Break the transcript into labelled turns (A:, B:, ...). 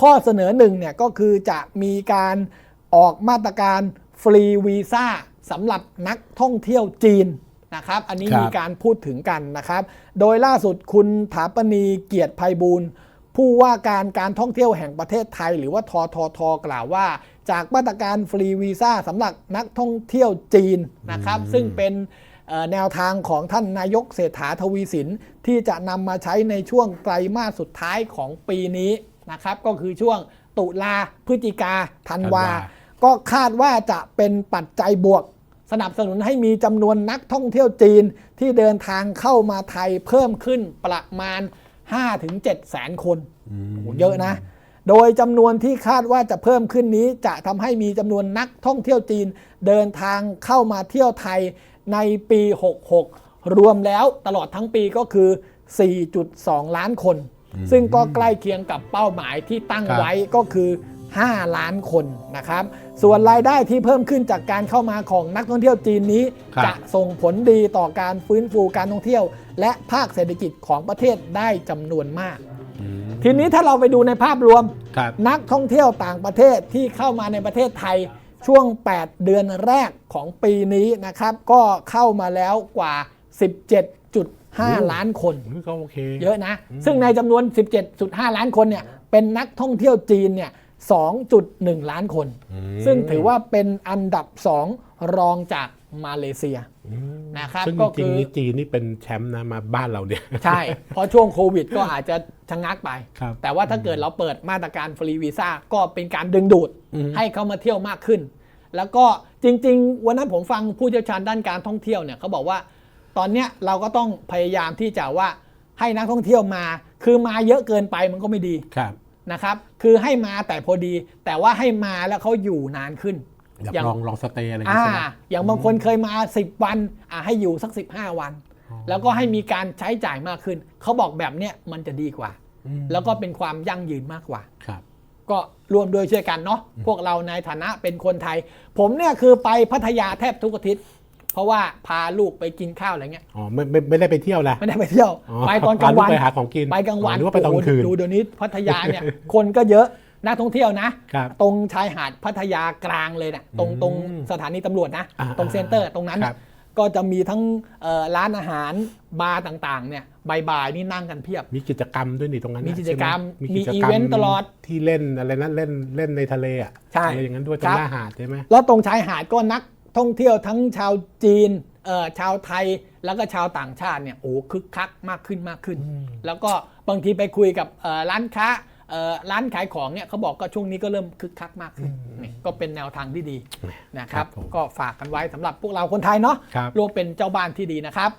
A: ข้อเสนอหนึ่งเนี่ยก็คือจะมีการออกมาตรการฟรีวีซ่าสำหรับนักท่องเที่ยวจีนนะครับ อันนี้
B: ครับ
A: มีการพูดถึงกันนะครับ โดยล่าสุดคุณถาปณีเกียรติภัยบูลย์ผู้ว่าการการท่องเที่ยวแห่งประเทศไทย หรือว่าทททกล่าวว่า จากมาตรการฟรีวีซ่าสำหรับนักท่องเที่ยวจีนนะครับ ซึ่งเป็นเอ่อแนวทางของท่านนายกเศรษฐาทวีสินที่จะนำมาใช้ในช่วงไตรมาสสุดท้ายของปีนี้ นะครับก็คือช่วงตุลาพฤศจิกาธันวา
B: ธันวา
A: ก็คาดว่าจะเป็นปัจจัยบวก สนับสนุนให้มีจำนวนนักท่องเที่ยวจีนที่เดินทางเข้ามาไทยเพิ่มขึ้นประมาณ 5-7 แสนคนโอ้โหเยอะนะ โดยจำนวนที่คาดว่าจะเพิ่มขึ้นนี้จะทำให้มีจำนวนนักท่องเที่ยวจีน เดินทางเข้ามาเที่ยวไทยในปี 66 รวมแล้วตลอดทั้งปีก็คือ 4.2 ล้านคน ซึ่งก็ใกล้เคียงกับเป้าหมายที่ตั้ง
B: ครับ
A: ไว้ก็คือ 5 ล้านคนนะครับ ส่วนรายได้ที่เพิ่มขึ้นจากการเข้ามาของนักท่องเที่ยวจีนนี้
B: ครับ
A: จะส่งผลดีต่อการฟื้นฟูการท่องเที่ยว และภาคเศรษฐกิจของประเทศได้จำนวนมาก
B: อืม
A: ทีนี้ถ้าเราไปดูในภาพรวม
B: ครับ
A: นักท่องเที่ยวต่างประเทศที่เข้ามาในประเทศไทยช่วง 8 เดือนแรกของปีนี้นะครับ ก็เข้ามาแล้วกว่า 17.5 ล้านคน
B: ก็โอเค
A: เยอะนะ ซึ่งในจำนวน 17.5 ล้านคนเนี่ยเป็นนักท่องเที่ยวจีนเนี่ย2.1 ล้านคน
B: อืม
A: ซึ่งถือว่าเป็นอันดับ 2 รองจากมาเลเซียนะครับ
B: ซึ่ง
A: ก็
B: จริ
A: คื
B: ง
A: อ
B: ๆนี่จีนนี่เป็นแชมป์นะมาบ้านเราเนี่ย
A: ใช่ เพราะช่วงโควิดก็อาจจะชะงักไป
B: ครับ
A: แต่ว่าถ้าเกิดเราเปิดมาตรการฟรีวีซ่าก็เป็นการดึงดูด
B: อืม
A: ให้เขามาเที่ยวมากขึ้น แล้วก็จริง ๆ วันนั้นผมฟังผู้เชี่ยวชาญด้านการท่องเที่ยวเนี่ยเขาบอกว่า ตอนเนี้ยเราก็ต้องพยายามที่จะว่าให้นักท่องเที่ยวมา คือมาเยอะเกินไปมันก็ไม่ดี
B: ครับ
A: นะครับ คือให้มาแต่พอดี แต่ว่าให้มาแล้วเขาอยู่นานขึ้น
B: อยาก
A: อย่าง
B: ลองลองสเตย์อะไรอย่าง
A: อ่า
B: เงี้ยใช่ไหม
A: อย่างบางคนเคยมา 10 วันอ่าให้อยู่สัก 15 วัน แล้วก็ให้มีการใช้จ่ายมากขึ้น เขาบอกแบบเนี้ยมันจะดีกว่า
B: อืม
A: แล้วก็เป็นความยั่งยืนมากกว่า
B: ครับ
A: ก็รวมโดวยช่วยกันเนาะพวกเราในฐานะเป็นคนไทย ผมเนี่ยคือไปพัทยาแทบทุกอาทิตย์ เพราะว่าพาลูกไปกินข้าวอะไรเงี้ย
B: อ๋อไม่ไม่ไม่ได้ไปเที่ยวนะ
A: ไม่ได้ไปเที่ยว
B: อ๋อ
A: ไปตอนกลางวัน
B: พาลูกไปหาของกิน
A: ไปกลางวัน
B: อ๋อนึกว่าไปตอนกลางคืน
A: โโหดูเดี๋ยวนี้พัทยาเนี่ย คนก็เยอะนักท่องเที่ยวนะ
B: ครับ
A: ตรงชายหาดพัทยากลางเลยเนี่ยตรง
B: อืม
A: ตรงสถานีตำรวจนะ
B: อ่า
A: ตรงเซ็นเตอร์ตรงนั้น
B: ค
A: น่ะ
B: รับ
A: ก็จะมีทั้งเอ่อร้านอาหารบาร์ต่างๆเนี่ยบ่ายๆนี่นั่งกันเพียบ
B: มีกิจกรรมด้วยนี่ตรงนั้น
A: มี
B: น่ะ
A: กิจกรรม
B: ใช่ไห
A: มี
B: กิจ
A: อีเวนต์ตลอด
B: ที่เล่นอะไรนะเล่นเล่นในทะเลอะ
A: ใช่
B: อะไรอย่างนั้นด้วยต
A: ค
B: ร
A: รั
B: ง
A: บ
B: หน้าหาดใช่ไหม
A: แล้วตรงชายหาดก็นัก ท่องเที่ยวทั้งชาวจีนเอ่อชาวไทยแล้วก็ชาวต่างชาติเนี่ยโอ้คึกคักมากขึ้นมากขึ้น แล้วก็บางทีไปคุยกับเอ่อร้านค้าเอ่อร้านขายของเนี่ยเขาบอกก็ช่วงนี้ก็เริ่มคึกคักมากขึ้นนี่ก็เป็นแนวทางที่ดีนะครับ
B: ครับผม
A: ก็ฝากกันไว้สำหรับพวกเราคนไทยเนาะ
B: ครับ
A: รวมเป็นเจ้าบ้านที่ดีนะครับ